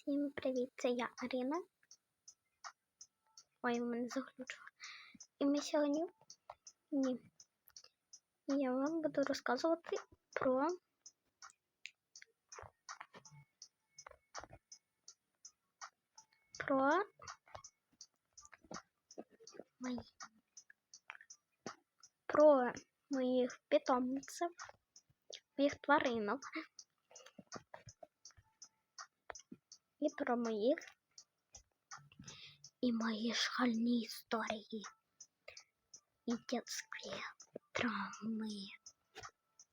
Всім привіт, це я Аріна. Ой, в мене заглючило. І ми сьогодні. Ні. Я вам буду розказувати про. Про мої. Про моїх питомців, моїх тваринок. І про моїх і мої школьні історії і дитячі травми.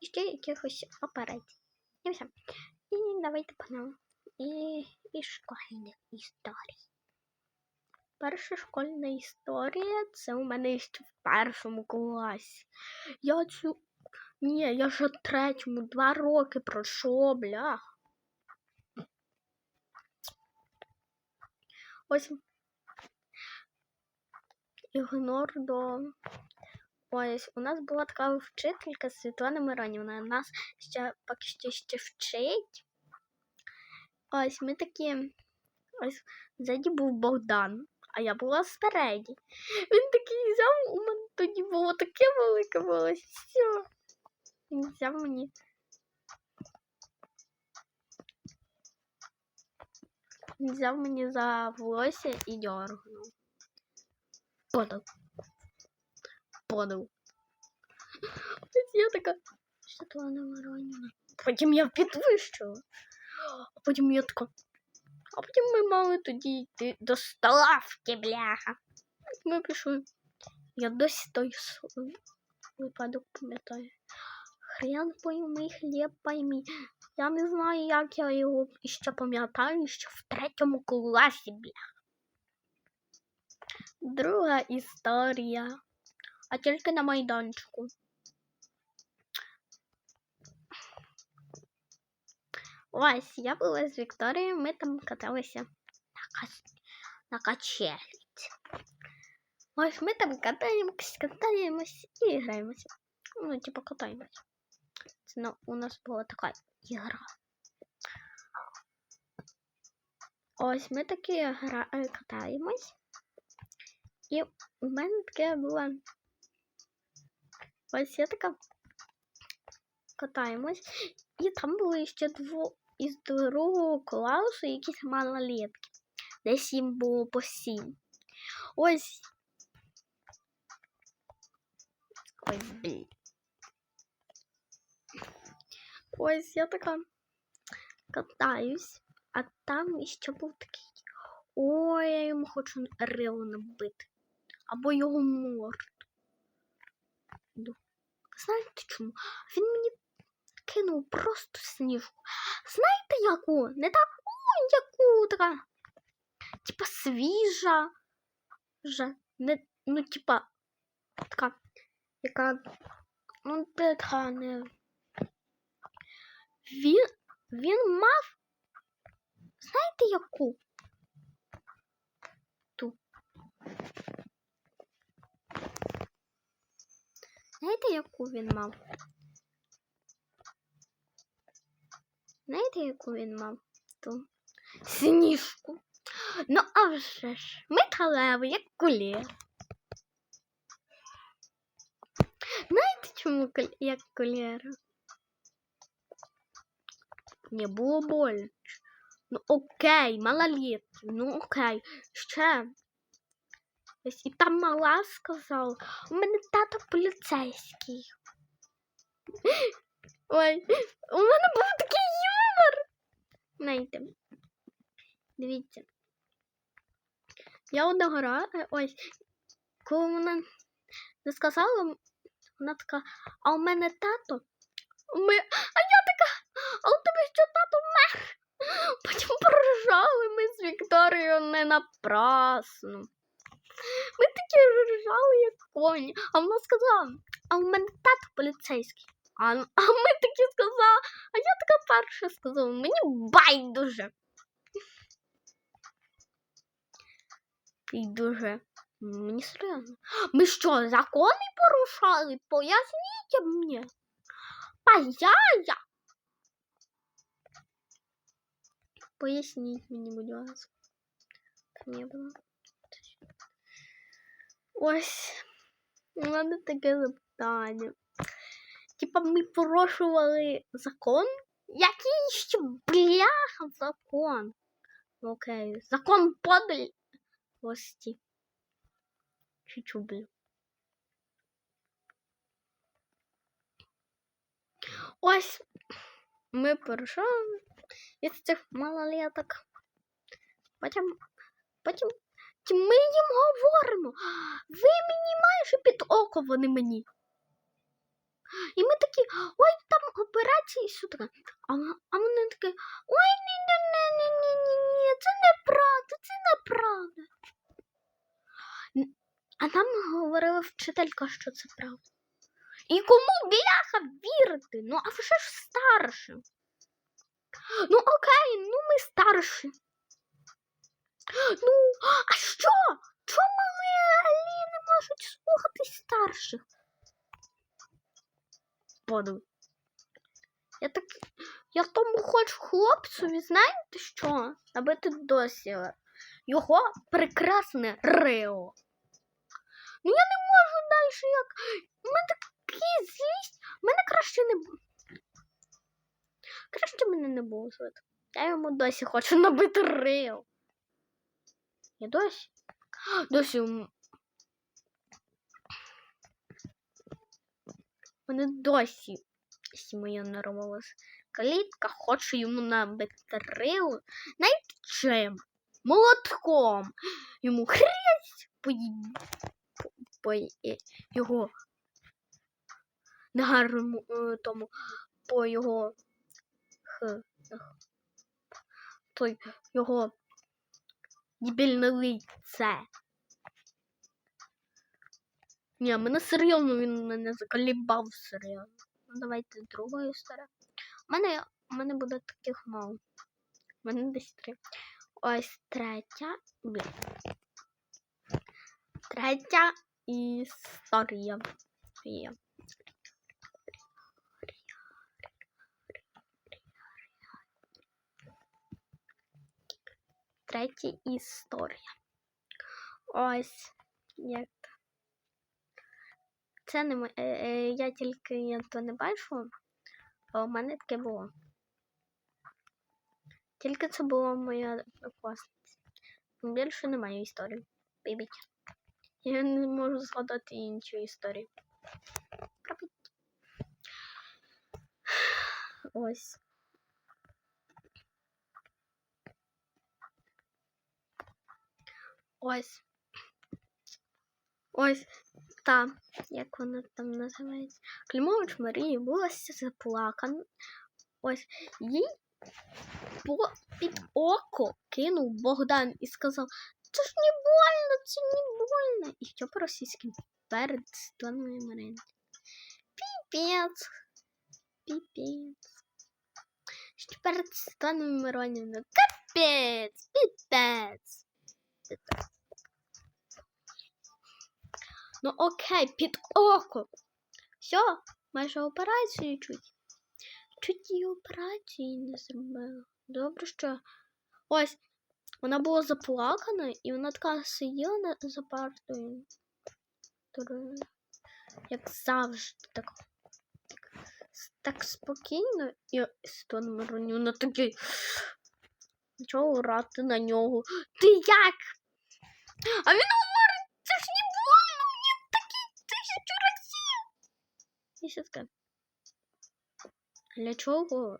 І ще якихось операцій. І все. І давайте по нам. І, і школьних історій. Перша школьна історія це у мене ще в першому класі. Я цю. Ні, я ще в третьому, два роки пройшов, бля. Ось ігнор до. Ось у нас була така вчителька Світлана Миронівна. Нас ще поки що ще вчить. Ось ми такі. Ось ззаді був Богдан, а я була спереді. Він такий взяв, у мене тоді було таке велике волосся. Він взяв мені взяв мені за волосся і дергнув. Подав. Подав. Ось я така, що то вона Миронівна. Потім я підвищила. А потім я така. А потім ми мали тоді йти до столовки, бляха. Ми пішли. Я досі той випадок пам'ятаю. Хрен пойми, хліб пойми. Я не знаю, як я його ще пам'ятаю, що в третьому класі. Друга історія. А тільки на майданчику. Ось, я була з Вікторією, ми там каталися на, кач... на качеліці. Ось ми там катаємось, катаємось і граємося. Ну, типу, катаємось. Це ну, у нас була така ігра. Ось ми такі гра... Е, катаємось. І у мене таке було. Ось я така катаємось. І там були ще дво... із другого класу якісь малолетки. Десь їм було по сім. Ось. Ой, блін. Ось я така катаюсь, а там ще був такий. Ой, я йому хочу рило набити. Або його морду. Знаєте чому? Він мені кинув просто сніжку. Знаєте яку? Не таку, яку така. Типа свіжа. Вже. Не, ну, типа, така, яка. Ну, така не. Він він мав. Знаєте яку? Ту. Знаєте, яку він мав? Знаєте, яку він мав? Ту сніжку. Ну, а вже ж, металевий, як кулір. Знаєте, чому як кулєра? Не було боляче. Ну окей, малолітки, ну окей, ще. І там мала сказала, у мене тато поліцейський. Ой, у мене був такий юмор. Знаєте, дивіться. Я одного разу, ось, коли вона не сказала, вона така, а у мене тато, ми, а я така, а у тебе що тато мех? Потім поржали ми з Вікторією не напрасно. Ми такі ржали, як коні. А вона сказала, а у мене тато поліцейський. А, а ми такі сказали, а я така перша сказала, мені байдуже. І дуже. Мені серйозно. Ми що, закони порушали? Поясніть мені. А я, я Поясніть мені, будь ласка. Там я була. Ось. У мене таке запитання. Типа ми порушували закон? Який ще бляха закон? Окей. Закон подлості. Чуть-чуть, блін. Ось ми порушуємо від цих малолеток. Потім, потім ми їм говоримо. Ви мені майже під око, вони мені. І ми такі, ой, там операції таке. А, а вони такі, ой, ні, ні, ні, ні, ні, ні, ні, це неправда, це неправда. А нам говорила вчителька, що це правда. І кому бляха вірити? Ну, а вже ж старшим. Ну окей, ну ми старші. Ну, а що? Чому малі не можуть слухати старших? Подумай. Я так. Я тому хочу хлопцеві, знаєте що? Набити досі його прекрасне Рео. Ну я не можу далі як. У мене такий злість. Мене краще не бу- Краще мене не було звати. Я йому досі хочу набити Рео. Я досі. Досі. Мене досі. Моя нервовась калітка хоче йому набити Рео. Знаєте чим? Молотком. Йому хресть по, по, е, його негарному е, тому по його той його дебільне лице. Ні, мене серйозно він мене заколібав серйозно. Ну, давайте другу історію. У мене, у мене буде таких мало. У мене десь три. Ось третя. Блін. Третя історія. Є. Третя історія. Ось як. Це не е, е, я тільки я то не бачу, а у мене таке було. Тільки це була моя класниця. Більше немає історії. Вибіть. Я не можу згадати інші історії. Пробіть. Ось. Ось. Ось та, як вона там називається. Клімович Марії була заплакана. Ось їй по під око кинув Богдан і сказав: Це ж не больно, це не больно. І що по-російськи перед Світланою Мариною. Піпець. Піпець. Що перед Світланою Миронівною. Капець, піпець. Піпець. Ну окей, під око. Все, майже операцію чуть. Чуть її операції не зробила. Добре, що ось вона була заплакана, і вона така сиділа на, за партою. Як завжди, так, так спокійно і Стон Маронюна такий. Чого орати на нього? Ти як? А він І все таке. Для чого?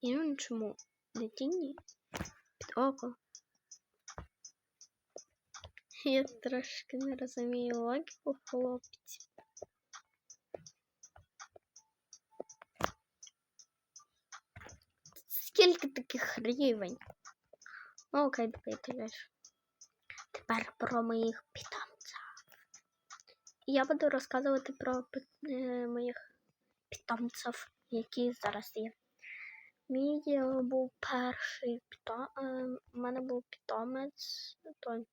Іншому дитині під око. Я трошки не розумію логіку хлопців. Скільки таких рівень? Ну, окей, давайте далі. Тепер про моїх питомців. Я буду розказувати про е, моїх питомців, які зараз є. Мій е, був перший питом... У мене був питомець. Той.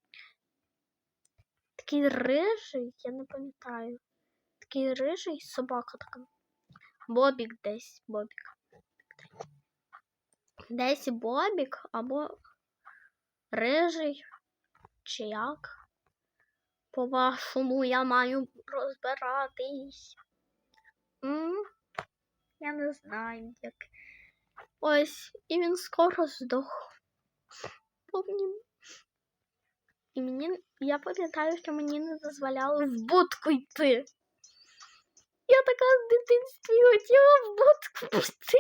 Такий рижий, я не пам'ятаю. Такий рижий собака така. Бобік десь, Бобік. десь Бобік або Рижий, чи як? По-вашому я маю розбиратись. М? Я не знаю, як. Ось, і він скоро здох. Помнім. І мені, я пам'ятаю, що мені не дозволяли в будку йти. Я така в дитинстві хотіла в будку піти.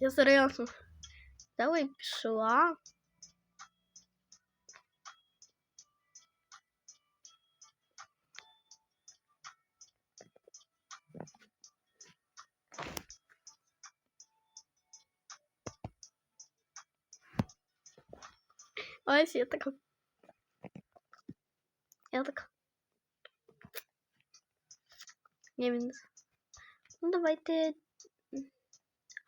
Я серйозно. Давай пішла. Ось я така. Я така. Ні, він. Ну, давайте.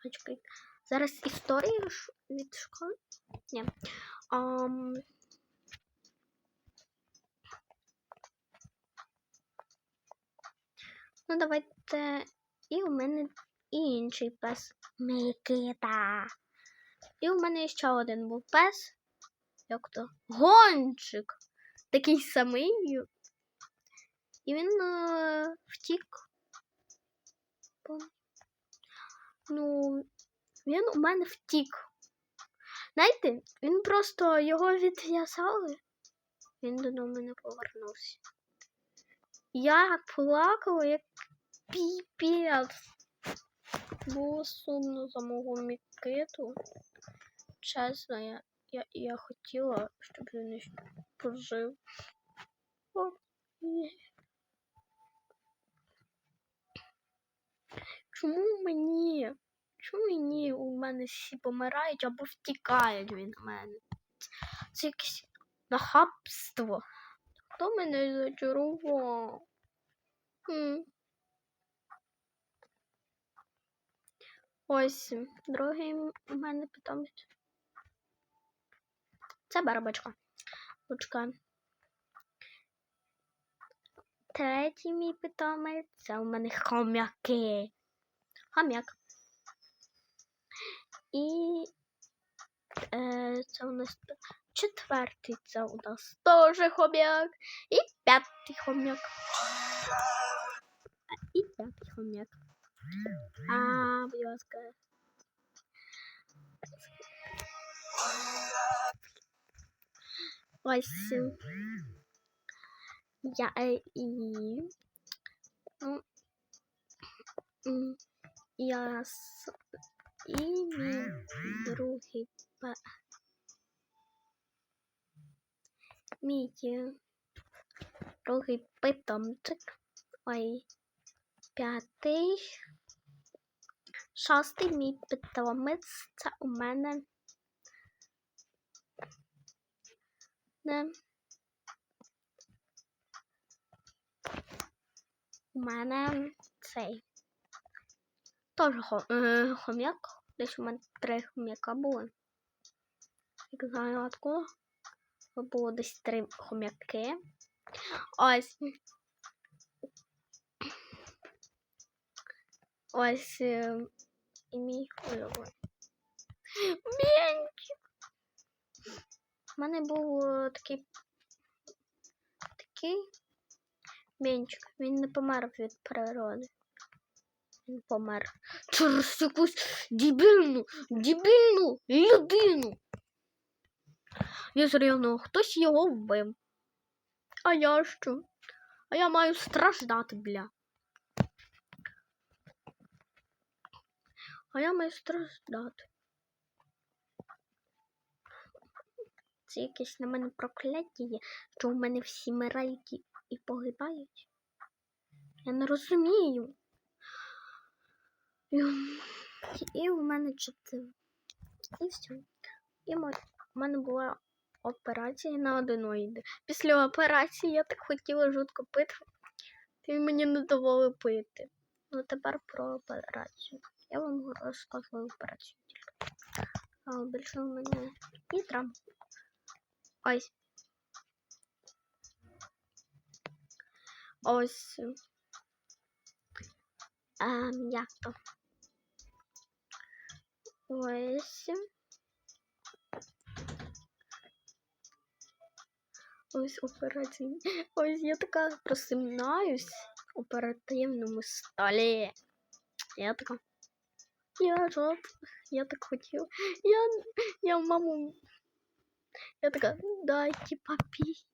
А, чекай. Зараз історію від школи. Ні. Ам... Ну, давайте. І у мене інший пес. Микита. І у мене ще один був пес. Як то? Гончик. Такий самий. І він е, втік. Ну, він у мене втік. Знаєте, він просто його відв'язали. Він додому не повернувся. Я плакала, як піпець. Було сумно за мого Микиту. Чесно, я, я, я хотіла, щоб він іще пожив. О, ні. Чому мені? Чому мені у мене всі помирають або втікають від мене? Це якесь нахабство. Хто мене зачарував? М. Ось другий у мене питомець. Це барбочка. Лучка. Третій мій питомець це у мене хомяки. Хомяк. І е, це у нас т- четвертий, це у нас теж хомяк. І п'ятий хомяк. І п'ятий хомяк. А, будь ласка. Ось. е, Я е, і. Мій другий пе. Мій другий питомчик. Ой, п'ятий. Шостий мій питомець. Це у мене. Не. У мене цей. Хо, е, хом'як. Десь у мене три хом'яка було. Як знаю откуда. Було десь три хом'яки. Ось. Ось е, і мій улюблений. Менчик. У мене був е, такий такий менчик. Він не помер від природи. Він помер через якусь дебільну, дебільну людину. Я серйозно, хтось його вбив. А я що? А я маю страждати, бля. А я маю страждати. Це якесь на мене прокляття є, що в мене всі мирають і погибають. Я не розумію. І, у мене чотири. І все. І у мене була операція на аденоїди. Після операції я так хотіла жутко пити. Ти мені не давали пити. Ну тепер про операцію. Я вам розказувала операцію тільки. А більше у мене і травм. Ось. Ось. Ем, як то? Ось. Ось операційний. Ось я така просинаюсь в оперативному столі. Я така. Я жоп. Я так хотів. Я, я маму. Я така, дайте попить.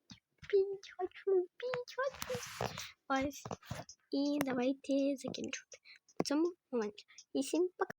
Пить хочу, пить хочу. Ось. І давайте закінчувати. В цьому моменті. І всім пока.